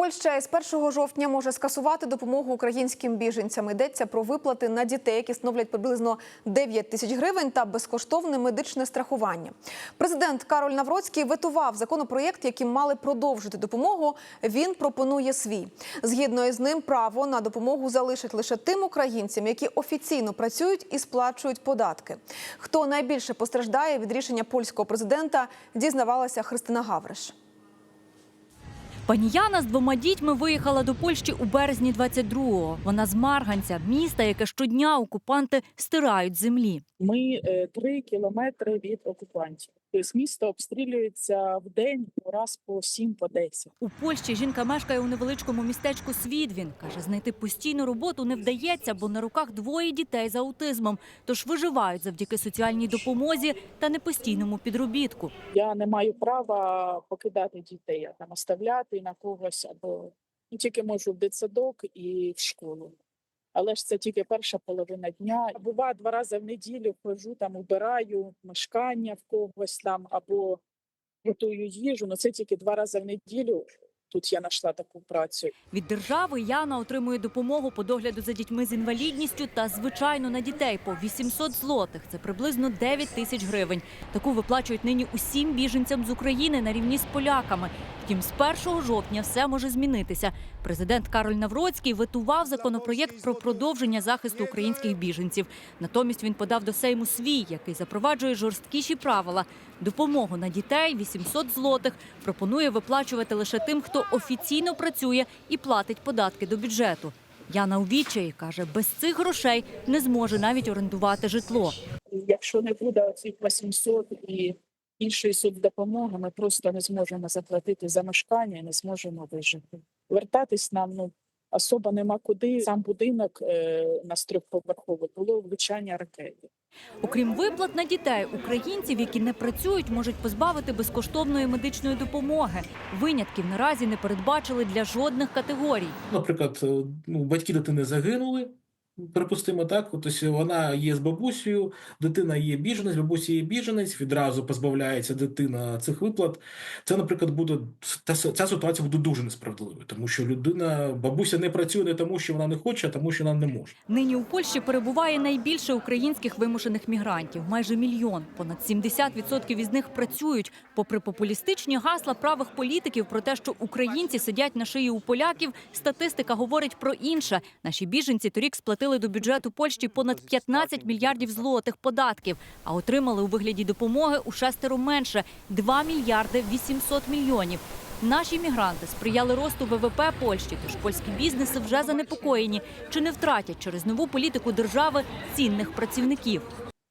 Польща із 1 жовтня може скасувати допомогу українським біженцям. Йдеться про виплати на дітей, які становлять приблизно 9 тисяч гривень та безкоштовне медичне страхування. Президент Кароль Навроцький ветував законопроєкт, яким мали продовжити допомогу. Він пропонує свій. Згідно із ним, право на допомогу залишать лише тим українцям, які офіційно працюють і сплачують податки. Хто найбільше постраждає від рішення польського президента, дізнавалася Христина Гавриш. Пані Яна з двома дітьми виїхала до Польщі у березні 22-го. Вона з Марганця, міста, яке щодня окупанти стирають землі. Ми е, три кілометри від окупантів. Тобто місто обстрілюється в день раз по сім по десять. У Польщі жінка мешкає у невеличкому містечку Свідвін. Каже, знайти постійну роботу не вдається, бо на руках двоє дітей з аутизмом. Тож виживають завдяки соціальній допомозі та непостійному підробітку. Я не маю права покидати дітей, а там оставляти на когось або ну, тільки можу в дитсадок і в школу. Але ж це тільки перша половина дня. Бува два рази в неділю хожу, там убираю мешкання в когось там або готую їжу. Ну це тільки два рази в неділю. Тут я знайшла таку працю. Від держави Яна отримує допомогу по догляду за дітьми з інвалідністю та звичайно на дітей по 800 злотих. Це приблизно 9 тисяч гривень. Таку виплачують нині усім біженцям з України на рівні з поляками. Втім, з 1 жовтня все може змінитися. Президент Кароль Навроцький ветував законопроєкт про продовження захисту українських біженців. Натомість він подав до Сейму свій, який запроваджує жорсткіші правила. Допомогу на дітей 800 злотих пропонує виплачувати лише тим, хто офіційно працює і платить податки до бюджету. Яна у відчаї каже, без цих грошей не зможе навіть орендувати житло. Якщо не буде цих 800 і іншої соцдопомоги, ми просто не зможемо заплатити за мешкання не зможемо вижити. Вертатись нам ну особо нема куди. Сам будинок е, на трьохповерховий було влучання ракети. Окрім виплат на дітей, українців, які не працюють, можуть позбавити безкоштовної медичної допомоги. Винятків наразі не передбачили для жодних категорій. Наприклад, е, ну, батьки дитини загинули. Припустимо, так, тобто вона є з бабусею, дитина є біженець, бабуся є біженець, відразу позбавляється дитина цих виплат. Це, наприклад, буде та ця ситуація буде дуже несправедливою, тому що людина, бабуся не працює не тому, що вона не хоче, а тому, що вона не може. Нині у Польщі перебуває найбільше українських вимушених мігрантів майже мільйон. Понад 70% із них працюють. Попри популістичні гасла правих політиків про те, що українці сидять на шиї у поляків, статистика говорить про інше. Наші біженці торік сплатили до бюджету Польщі понад 15 мільярдів злотих податків, а отримали у вигляді допомоги у шестеро менше 2 мільярди 800 мільйонів. Наші мігранти сприяли росту ВВП Польщі, тож польські бізнеси вже занепокоєні, чи не втратять через нову політику держави цінних працівників.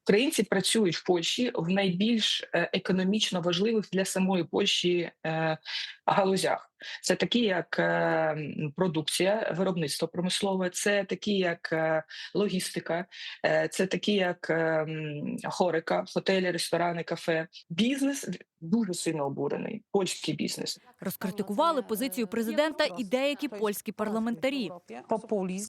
Українці працюють в Польщі в найбільш е, економічно важливих для самої Польщі е, галузях. Це такі, як е, продукція, виробництво промислове, це такі, як е, логістика, е, це такі, як хорика, готелі, ресторани, кафе. Бізнес дуже сильно обурений. Польський бізнес. Розкритикували позицію президента і деякі польські парламентарі.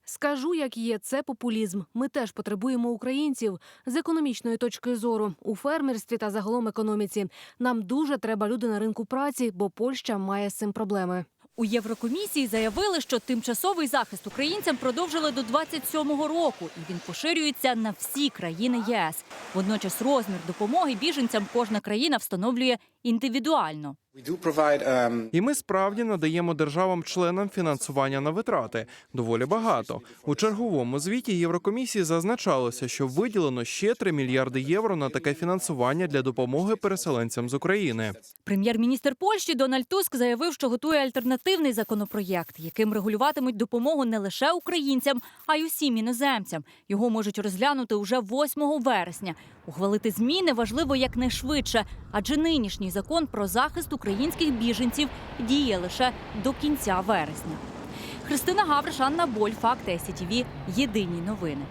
Скажу, як є, це популізм. Ми теж потребуємо українців з економічної точки зору у фермерстві та загалом економіці. Нам дуже треба люди на ринку праці, бо Польща має з цим проблеми. У Єврокомісії заявили, що тимчасовий захист українцям продовжили до 27-го року, і він поширюється на всі країни ЄС. Водночас розмір допомоги біженцям кожна країна встановлює індивідуально. We do um, І ми справді надаємо державам-членам фінансування на витрати доволі багато. У черговому звіті Єврокомісії зазначалося, що виділено ще 3 мільярди євро на таке фінансування для допомоги переселенцям з України. Прем'єр-міністр Польщі Дональд Туск заявив, що готує альтернативний законопроєкт, яким регулюватимуть допомогу не лише українцям, а й усім іноземцям. Його можуть розглянути уже 8 вересня. Ухвалити зміни важливо якнайшвидше, адже нинішній закон про захист українських біженців діє лише до кінця вересня. Христина Гавриш, Анна Боль, Факти СІТВ. Єдині новини.